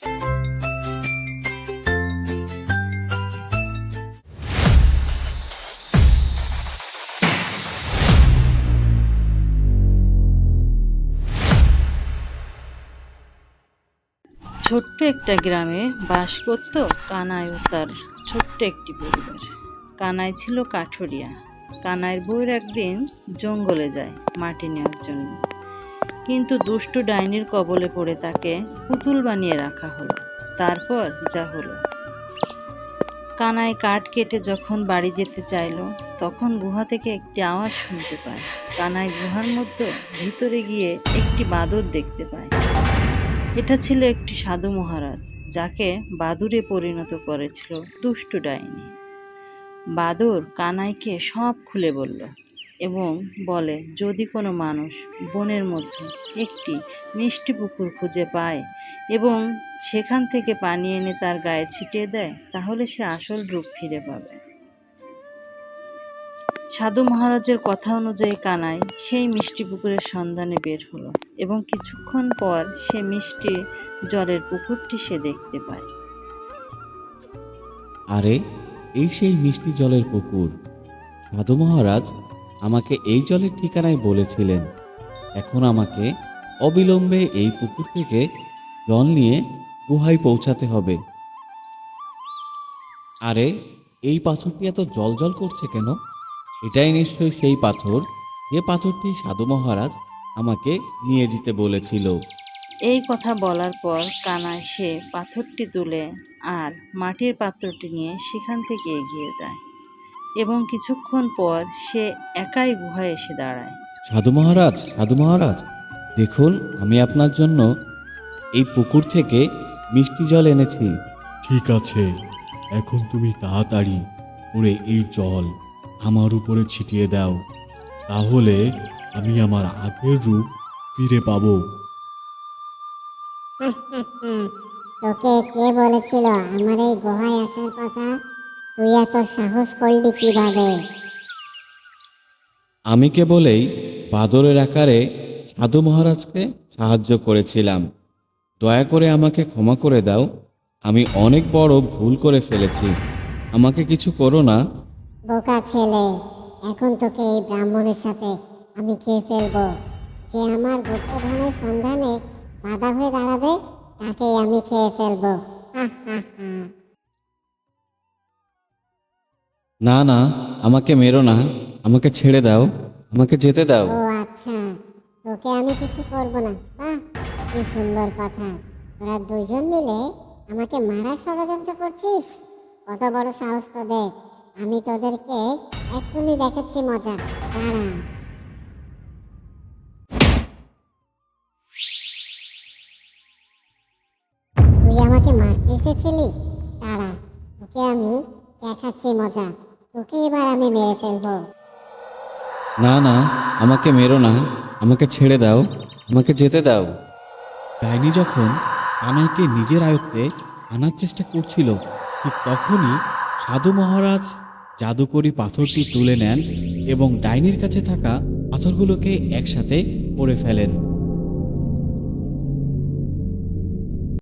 ছোট্ট একটা গ্রামে বাস করত কানাই ও তার ছোট্ট একটি পরিবার। কানাই ছিল কাঠুরিয়া। কানাইয়ের বউয়ের একদিন জঙ্গলে যায় মাটি নেওয়ার জন্য। কিন্তু দুষ্টু ডাইনির কবলে পড়ে তাকে পুতুল বানিয়ে রাখা হলো। তারপর যা হলো। কানাই কাঠ কেটে যখন বাড়ি যেতে চাইলো, তখন গুহা থেকে একটি আওয়াজ শুনতে পায়। কানাই গুহার মধ্যে ভিতরে গিয়ে একটি বাদর দেখতে পায়। এটা ছিল একটি সাধু মহারাজ, যাকে বাদুরে পরিণত করেছিল দুষ্টু ডাইনি। বাদুর কানাইকে সব খুলে বলল এবং বলে, যদি কোনো মানুষ বনের মধ্যে একটি মিষ্টি পুকুর খুঁজে পায় এবং সেখান থেকে পানি এনে তার গায়ে ছিটিয়ে দেয়, তাহলে সে আসল রূপ ফিরে পাবে। সাধু মহারাজের কথা অনুযায়ী কানাই সেই মিষ্টি পুকুরের সন্ধানে বের হলো এবং কিছুক্ষণ পর সে মিষ্টি জলের পুকুরটি সে দেখতে পায়। আরে, এই সেই মিষ্টি জলের পুকুর। সাধু মহারাজ আমাকে এই জলের ঠিকানায় বলেছিলেন। এখন আমাকে অবিলম্বে এই পুকুর থেকে জল নিয়ে গুহায় পৌঁছাতে হবে। আরে, এই পাথরটি এত জল জল করছে কেন? এটাই নিশ্চয়ই সেই পাথর যে পাথরটি সাধু মহারাজ আমাকে নিয়ে যেতে বলেছিল। এই কথা বলার পর কানায় সে পাথরটি তুলে আর মাটির পাত্রটি নিয়ে সেখান থেকে এগিয়ে যায়। এবং কিছুক্ষণ পর সে একাই গুহায় এসে দাঁড়ায়। সাধু মহারাজ সাধু মহারাজ দেখুন আমি আপনার জন্য এই পুকুর থেকে মিষ্টি জল এনেছি। ঠিক আছে এখন তুমি তাড়াতাড়ি করে এই জল আমার উপরে ছিটিয়ে দাও। তাহলে আমি আমার আগের রূপ ফিরে পাবো। তোকে কে বলেছিল আমার এই গুহায় আসার কথা? তুই এত সাহস করলি কীভাবে? আমি কেবলেই বাদরের আকারে সাধু মহারাজকে সাহায্য করেছিলাম। দয়া করে আমাকে ক্ষমা করে দাও। আমি অনেক বড় ভুল করে ফেলেছি। আমাকে কিছু করো না। বোকা ছেলে এখন তোকে এই ব্রাহ্মণের সাথে আমি খেয়ে ফেলব? যে আমার গুপ্তধনের সন্ধানে বাধা হয়ে দাঁড়াবে তাকেই আমি খেয়ে ফেলব। হা হা হা না না, আমাকে মেরো না, আমাকে ছেড়ে দাও, আমাকে যেতে দাও। ও আচ্ছা তোকে আমি কিছু করব না। বাহ, কি সুন্দর কথা। তোরা দুইজন মিলে আমাকে মারার ষড়যন্ত্র করছিস? কত বড় সাহস তোদের। আমি তোদেরকে এক্ষুনি দেখাচ্ছি মজা। দাঁড়া। তুই আমাকে মারতে এসেছিলি? দাঁড়া, তোকে আমি দেখাচ্ছি মজা। তোকে এবার আমি মেরে ফেলব। না না, আমাকে মেরো না। আমাকে ছেড়ে দাও। আমাকে যেতে দাও। ডাইনি যখন কানাইকে নিজের আয়ত্তে আনার চেষ্টা করছিল, ঠিক তখনই সাধু মহারাজ জাদুকরি পাথরটি তুলে নেন এবং ডাইনির কাছে থাকা পাথরগুলোকে একসাথে করে ফেলেন।